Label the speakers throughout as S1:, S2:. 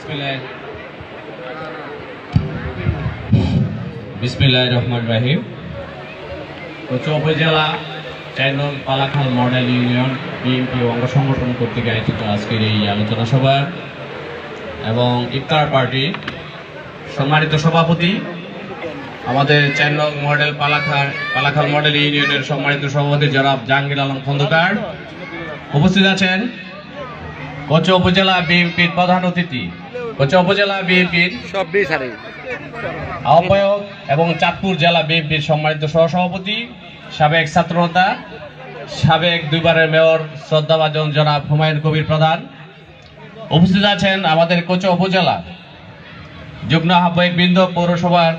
S1: বিসমিল্লাহ। বিসমিল্লাহ রহমান রাহিম। কোচো উপজেলা চার নং পালাখাল মডেল ইউনিয়ন বিএনপি অঙ্গ সংগঠন কর্তৃক আয়োজিত আজকের এই আলোচনা সভা এবং ইফতার পার্টি সম্মানিত সভাপতি, আমাদের চার মডেল পালাখাল পালাখাল মডেল ইউনিয়নের সম্মানিত সভাপতি জনাব জাহাঙ্গীর আলম খন্দকার। উপস্থিত আছেন কোচো উপজেলা বিএনপির প্রধান অতিথি কোচো উপজেলা বিএনপির
S2: সব
S1: আহ্বায়ক এবং চাঁদপুর জেলা বিএনপির সম্মানিত সহসভাপতি সাবেক ছাত্রনেতা সাবেক দুইবারের মেয়র শ্রদ্ধাভাজন জনাব হুমায়ুন কবির প্রধান। উপস্থিত আছেন আমাদের কোচো উপজেলা যুগ্ম আহ্বায়ক বৃন্দ পৌরসভার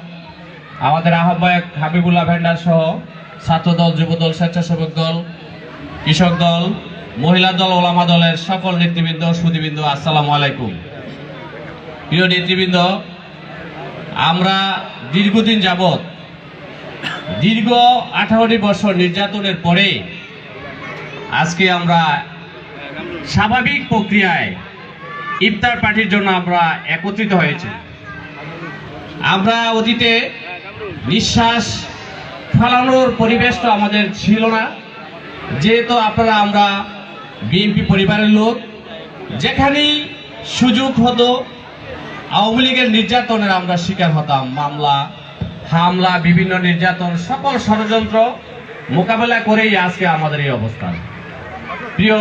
S1: আমাদের আহ্বায়ক হাবিবুল্লাহ ভেন্ডার সহ ছাত্রদল যুবদল স্বেচ্ছাসেবক দল কৃষক দল মহিলা দল ওলামা দলের সকল নেতৃবৃন্দ সুদীবৃন্দ আসসালামু আলাইকুম। প্রিয় নেতৃবৃন্দ, আমরা দীর্ঘদিন যাবৎ দীর্ঘ আঠারোটি বছর নির্যাতনের পরে আজকে আমরা স্বাভাবিক প্রক্রিয়ায় ইফতার পার্টির জন্য আমরা একত্রিত হয়েছি। আমরা অতীতে নিঃশ্বাস ফেলানোর পরিবেশ তো আমাদের ছিল না। যেহেতু আপনারা আমরা বিএনপি পরিবারের লোক, যেখানেই সুযোগ হতো আওয়ামী লীগের নির্যাতনের আমরা শিকার হতাম। মামলা, হামলা, বিভিন্ন নির্যাতন, সকল ষড়যন্ত্র মোকাবেলা করেই আজকে আমাদের এই অবস্থান। প্রিয়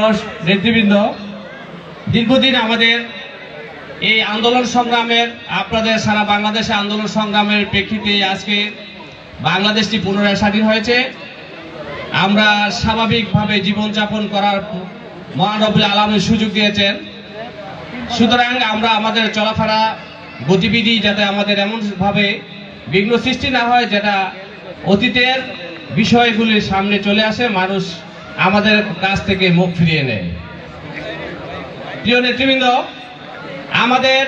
S1: নেতৃবৃন্দ, দীর্ঘদিন আমাদের এই আন্দোলন সংগ্রামের, আপনাদের সারা বাংলাদেশে আন্দোলন সংগ্রামের প্রেক্ষিতে আজকে বাংলাদেশটি পুনরায় স্বাধীন হয়েছে। আমরা স্বাভাবিকভাবে জীবনযাপন করার মহানবুল আলমের সুযোগ দিয়েছেন। সুতরাং আমরা আমাদের চলাফেরা গতিবিধি যাতে আমাদের এমনভাবে বিঘ্ন সৃষ্টি না হয় যেটা অতীতের বিষয়গুলির সামনে চলে আসে, মানুষ আমাদের কাছ থেকে মুখ ফিরিয়ে নেয়। প্রিয় নেতৃবৃন্দ, আমাদের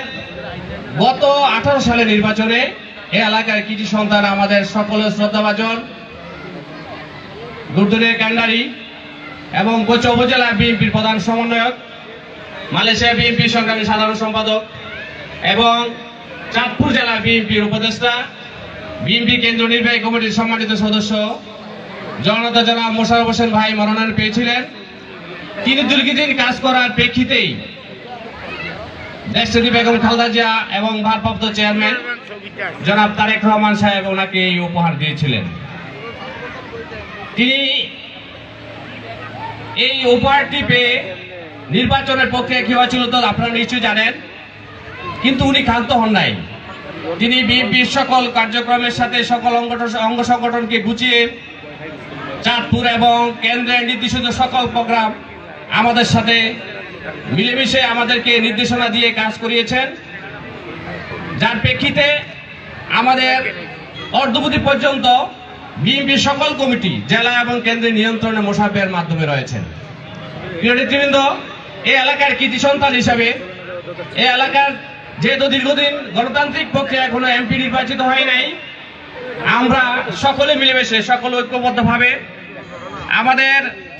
S1: গত আঠারো সালে নির্বাচনে এ এলাকার কৃষি সন্তান আমাদের সকলের শ্রদ্ধাভাজন, দুর্দুরের কান্ডারি এবং কোচ উপজেলা বিএনপির প্রধান সমন্বয়ক মালয়েশিয়া বিএনপি সংগ্রামী সাধারণ সম্পাদক এবং চাঁদপুর জেলা বিএনপির উপদেষ্টা, বিএনপি কেন্দ্র নির্বাহী কমিটির সম্মানিত সদস্য জনতা জনাব মোশারফ হোসেন ভাই মনোনয়ন পেয়েছিলেন। তিনি দীর্ঘদিন কাজ করার প্রেক্ষিতেই দেশটি বেগম খালদা জিয়া এবং ভারপ্রাপ্ত চেয়ারম্যান জনাব তারেক রহমান সাহেব ওনাকে এই উপহার দিয়েছিলেন। তিনি এই উপহারটি পেয়ে নির্বাচনের পক্ষে কি হয়েছিল তো আপনারা নিশ্চয়ই জানেন। কিন্তু উনি ক্ষান্ত হন নাই। তিনি সকল কার্যক্রমের সাথে সকল অঙ্গ সংগঠনকে গুছিয়ে চাঁদপুর এবং কেন্দ্রের নির্দেশিত সকল প্রোগ্রাম আমাদের সাথে মিলেমিশে আমাদেরকে নির্দেশনা দিয়ে কাজ করিয়েছেন। যার প্রেক্ষিতে আমাদের অর্ধপতি পর্যন্ত বিএনপির সকল কমিটি, জেলা এবং কেন্দ্রের নিয়ন্ত্রণে মোসাফের মাধ্যমে রয়েছেন। নেতৃবৃন্দ এই এলাকার কৃতি সন্তান হিসাবে এই এলাকার যেহেতু দীর্ঘদিন গণতান্ত্রিক পক্ষে এখনও এমপি নির্বাচিত হয় নাই, আমরা সকলে মিলেমিশে, সকল ঐক্যবদ্ধভাবে আমাদের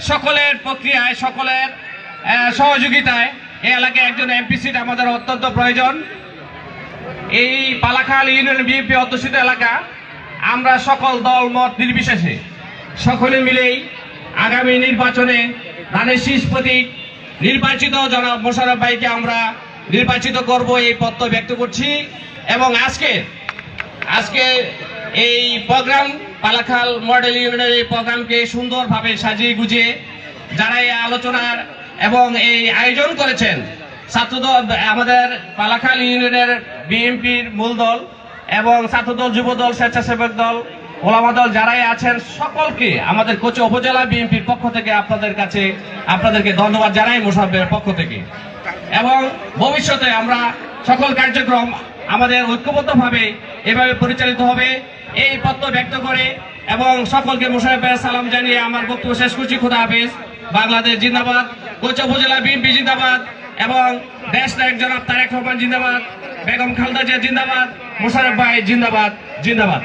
S1: সকলের প্রক্রিয়ায়, সকলের সহযোগিতায় এই এলাকায় একজন এমপি সিট আমাদের অত্যন্ত প্রয়োজন। এই পালাখাল ইউনিয়ন বিএনপি অধ্যুষিত এলাকা, আমরা সকল দল, মত নির্বিশেষে সকলে মিলেই আগামী নির্বাচনে ধানের শীষ প্রতীক নির্বাচিত জনাব মোশারফ ভাইকে আমরা নির্বাচিত করব এই পত্র ব্যক্ত করছি। এবং আজকে আজকে এই প্রোগ্রাম পালাখাল মডেল ইউনিয়নের এই প্রোগ্রামকে সুন্দরভাবে সাজিয়ে গুজিয়ে, যারা এই আলোচনার এবং এই আয়োজন করেছেন, ছাত্রদল, আমাদের পালাখাল ইউনিয়নের বিএনপির মূল দল এবং ছাত্রদল, যুবদল, স্বেচ্ছাসেবক দল ওলামা দল যারাই আছেন, সকলকে আমাদের কোচে উপজেলা বিএনপির পক্ষ থেকে আপনাদের কাছে, আপনাদেরকে ধন্যবাদ জানাই মুসাফের পক্ষ থেকে। এবং ভবিষ্যতে আমরা সকল কার্যক্রম আমাদের ঐক্যবদ্ধভাবে এভাবে পরিচালিত হবে, এই পত্র ব্যক্ত করে এবং সকলকে মুসাফের সালাম জানিয়ে আমার বক্তব্য শেষ করছি। খুদা হাফেজ। বাংলাদেশ জিন্দাবাদ। কোচ উপজেলা বিএনপি জিন্দাবাদ। এবং দেশ নায়ক জনাব তারেক রহমান জিন্দাবাদ। বেগম খালদা জিয়া জিন্দাবাদ। মোশারফ ভাই জিন্দাবাদ। জিন্দাবাদ।